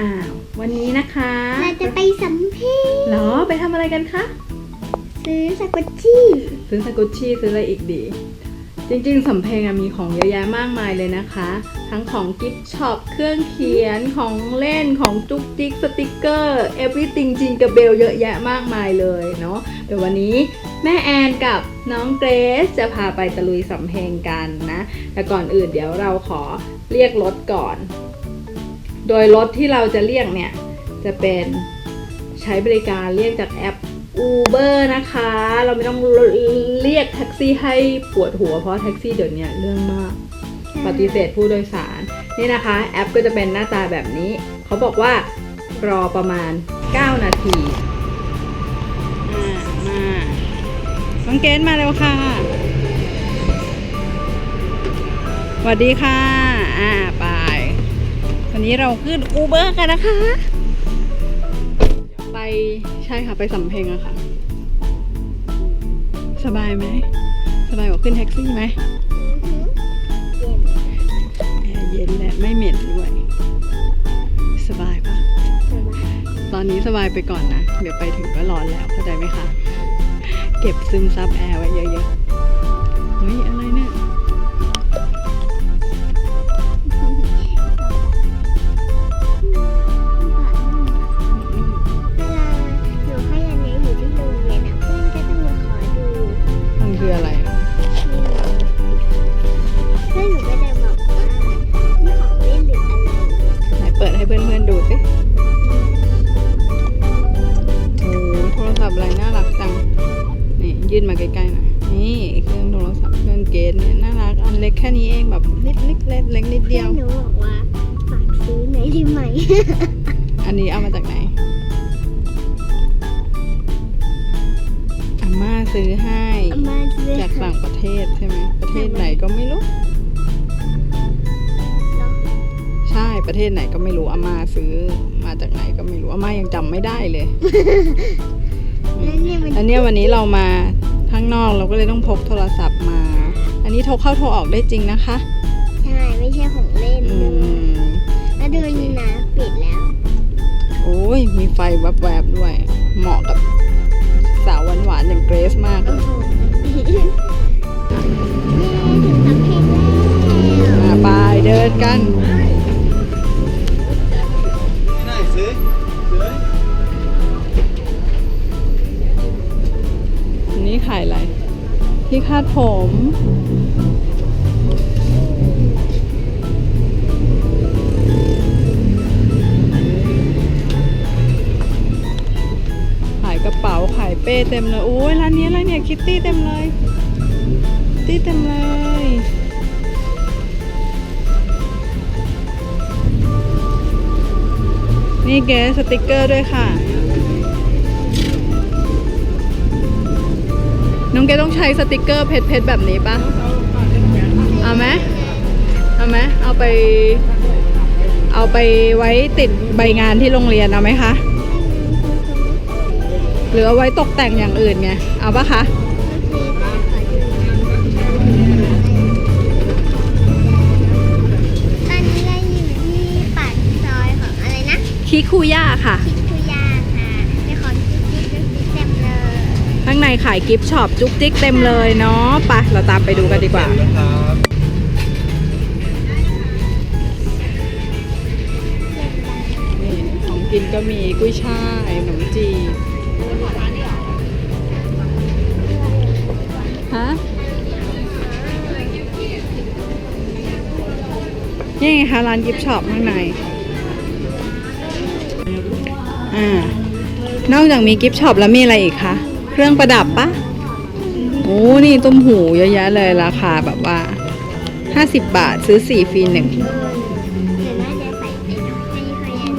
อ้าว วันนี้นะคะเราจะไปสำเพ็งเหรอ ไปทำอะไรกันคะ ซื้อสกุชชี่ซื้อสกุชชี่ซื้ออะไรอีกดี จริงๆสำเพ็งอะมีของเยอะแยะมากมายเลยนะคะ ทั้งของกิฟต์ช็อป เครื่องเขียน ของเล่น ของจุกจิก สติกเกอร์ everything จิงกระเบลเยอะแยะมากมายเลยเนาะ เดี๋ยววันนี้แม่แอนกับน้องเกรซจะพาไปตะลุยสำเพ็งกันนะ แต่ก่อนอื่นเดี๋ยวเราขอเรียกรถก่อน โดยรถที่เราจะเรียกเนี่ย จะเป็นใช้บริการเรียกจากแอป Uber นะคะ เราไม่ต้องเรียกแท็กซี่ให้ปวดหัวเพราะแท็กซี่เดี๋ยวนี้เรื่องมากปฏิเสธผู้โดยสาร นี่นะคะแอปก็จะเป็นหน้าตาแบบนี้ เขาบอกว่ารอประมาณ 9 นาทีอ่ามาน้องเกณมาเร็วค่ะสวัสดีค่ะ อ่าไป วันนี้เราขึ้นอูเบอร์กันนะคะ ไปใช่ค่ะไปสำเพ็งอะค่ะ สบายไหม สบายกว่าขึ้นแท็กซี่ไหมแอร์เย็นและไม่เหม็นด้วย สบายปะตอนนี้สบายไปก่อนนะ เดี๋ยวไปถึงก็ร้อนแล้วเข้าใจไหมคะ เก็บซึมซับแอร์ไว้เยอะๆเฮ้ยอะไรเนี่ย เครื่องเกสเนี่ยน่ารักอันเล็กแค่นี้เองแบบนิดเล็กเล็กเล็กนิดเดีเพื่ยอวนหนูบอกว่าฝากซื้อหน่อยได้ไหม อันนี้เอามาจากไหนอาม่าซื้อให้เอามาซื้อจากต่างประเทศใช่ไหมประเทศไหนก็ไม่รู้ ใช่ประเทศไหนก็ไม่รู้อาม่าซื้อมาจากไหนก็ไม่รู้อาม่ายังจำไม่ได้เลยอืแล้วมเนี่ยมันแล้วเนี่ยวันนี้เรามาข้างนอกเราก็เลยต้องพกโทรศัพท์มาอั นนี้โทรเข้าโทรออกได้จริงนะคะ ใช่ไม่ใช่ของเล่นอืม แล้วดูนี่นะปิดแล้ว โอ้ย มีไฟแวบๆด้วย เหมาะกับสาวหวานๆอย่างเกรซมากเลโอ้ยโหเย้ถึงสำเพ็งแล้วอะไปเดินกัน Nej, se. Se. อันนี้ขายอะไร ที่คาดผม เต็มเลยโอ้ยร้านนี้อะไรเนี่ยคิตตี้เต็มเลย ตี้เต็มเลยนี่แกสติกเกอร์ด้วยค่ะ น้องแกต้องใช้สติกเกอร์เพชรๆแบบนี้ปะเอาไหมเอาไหมเอาไป เอาไปไว้ติดใบงานที่โรงเรียนเอาไหมคะ หรือเอาไว้ตกแต่งอย่างอื่นไง เอาปะคะตอนนี้เราอยู่ที่ปากซอยของอะไรนะคิคูย่าค่ะ คิคุยาค่ะในของคิคุยาเต็มเลยข้างในขายกิฟต์ช็อปจุกจิกเต็มเลยเนาะไปะเราตามไปดูกันดีกว่า ครับนี่ของกินก็มีกุ้ยช่ายขนมจีบ ฮะนี่ไงคะร้านกิฟต์ช็อปข้างใน อ่า นอกจากมีกิฟต์ช็อปแล้วมีอะไรอีกคะ เครื่องประดับปะโอ้นี่ตุ้มหูเยอะแยะเลยราคาแบบว่า 50 บาทซื้อ 4 ฟรีหนึ่งเดี๋ยวน่าจะใส่ไปหน่อยให้พยัน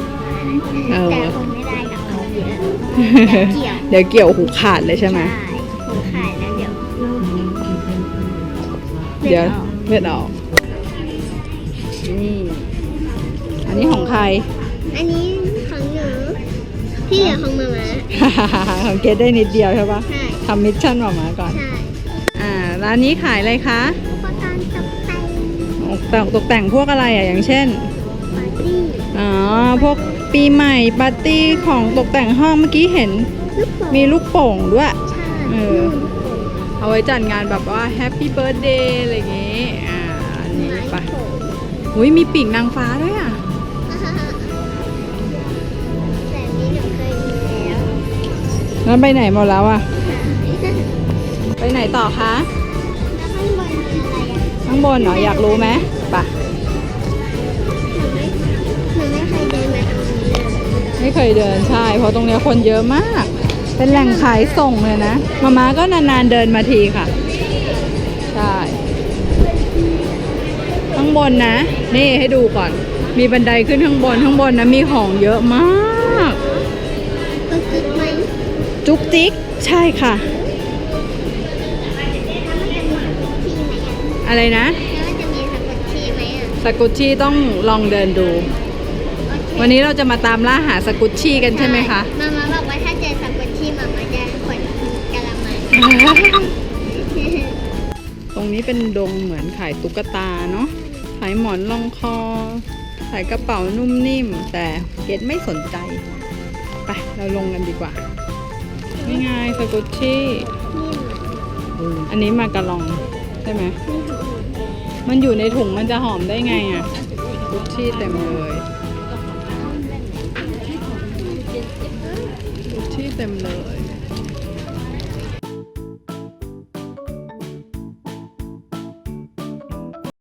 เออแต่คงไม่ได้กับเขาเยอะเดี๋ยวเกี่ยวเดี๋ยวเกี่ยวหูขาดเลยใช่ไหมผมขายแล้ว เดี๋ยวเดี๋ยวเลือดออก นี่ อันนี้ของใคร อันนี้ของหนูที่เหลือของมาม่าของเกดได้นิดเดียวใช่ปะใช่ทำมิชชั่นออกมาก่อน ใช่ อ่า ร้านนี้ขายอะไรคะอุปกรณ์ตกแต่งตกแต่งตกแต่งพวกอะไรอะ อย่างเช่น ปาร์ตี้ อ๋อ พวกปีใหม่ปาร์ตี้ของตกแต่งห้องเมื่อกี้เห็น ลูกโป่งมีลูกโป่งด้วย ใช่เออลูกโป่ง เอาไว้จัดงานแบบว่าแฮปปี้เบิร์ดเดย์อะไรอย่างงี้ อ่า อันนี้ไม้ไปโป่งอุ้ยมีปีกนางฟ้าด้วยอะ แต่นี้หนูเคยมีแล้วแล้วไปไหนหมดแล้วอะ ไปไหนต่อคะ แล้วข้างบนมีอะไรอะข้างบนเหรออยากรู้ไหมไปะหนูไม่หนูไม่เคยเดินมาตรงนี้เลยไม่เคยเดินใช่ เพราะตรงเนี้ยคนเยอะมาก เป็นแหล่งขายส่งเลยนะ มาม่าก็นานๆเดินมาทีค่ะ ใช่ ข้างบนนะ นี่ให้ดูก่อน มีบันไดขึ้นข้างบน ข้างบนนะมีของเยอะมากก็คิดไหมจุกจิก ใช่ค่ะ อะไรนะจะมีสกุชชี่ไหมอะสกุชชี่ต้องลองเดินดู วันนี้เราจะมาตามล่าหาสกุชชี่กันใช่ไหมคะ มามาบอกว่า นี้เป็นดงเหมือนขายตุ๊กตาเนาะ ขายหมอนรองคอ ขายกระเป๋านุ่มนิ่ม แต่เกดไม่สนใจ ไป เราลงกันดีกว่านี่ไงสกุชชี่อันนี้มากระลองใช่ไหม มันอยู่ในถุงมันจะหอมได้ไงอะ่ะกุชชี่เต็มเลยกุชชี่เต็มเลย